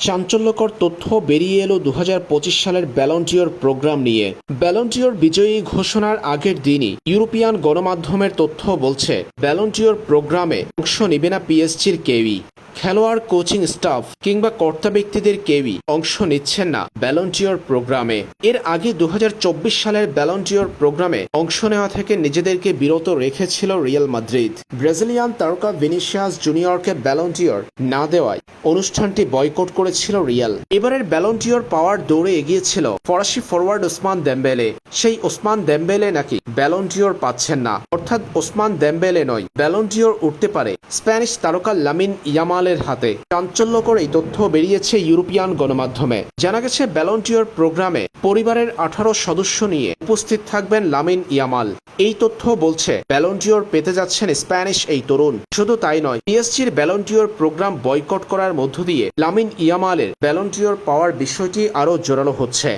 চাঞ্চল্যকর তথ্য বেরিয়ে এলো দু হাজার পঁচিশ সালের ব্যালন্টিয়র প্রোগ্রাম নিয়ে। ব্যালন্টিয়র বিজয়ী ঘোষণার আগের দিনই ইউরোপিয়ান গণমাধ্যমের তথ্য বলছে, ব্যালন্টিয়র প্রোগ্রামে অংশ নিবে না পিএসসির কেউই। খেলোয়াড়, কোচিং স্টাফ কিংবা কর্তা ব্যক্তিদের কেউই অংশ নিচ্ছেন না ব্যালন্টিয়র প্রোগ্রামে। এর আগে দু সালের ব্যালন্টিয়র প্রোগ্রামে অংশ নেওয়া থেকে নিজেদেরকে বিরত রেখেছিল রিয়াল মাদ্রিদ ব্রাজিলিয়ান তারকা ভিনিসিয়াস জুনিয়রকে ব্যালন্টিয়র না দেওয়ায় অনুষ্ঠানটি বয়কট করেছিল রিয়াল এবারের ব্যালন্টিয়র পাওয়ার দৌড়ে এগিয়েছিল ফরাসি ফরওয়ার্ড ওসমান দেম্বেলে সেই ওসমান দেম্বেলে নাকি ব্যালন্টিয়র পাচ্ছেন না। অর্থাৎ ওসমান দেম্বেলে নয় ব্যালন্টিয়র উঠতে পারে স্প্যানিশ তারকা লামিন ইয়ামালের হাতে। চাঞ্চল্যকর এই তথ্য বেরিয়েছে ইউরোপিয়ান গণমাধ্যমে। জানা গেছে, ব্যালন্টিয়র প্রোগ্রামে পরিবারের আঠারো সদস্য নিয়ে উপস্থিত থাকবেন লামিন ইয়ামাল। এই তথ্য বলছে, ব্যালন্টিয়র পেতে যাচ্ছেন স্প্যানিশ এই তরুণ। শুধু তাই নয়, পিএসজির ব্যালন্টিয়র প্রোগ্রাম বয়কট করার মধ্য দিয়ে লামিন ইয়ামালের ব্যালন্টিয়র পাওয়ার বিষয়টি আরও জোরালো হচ্ছে।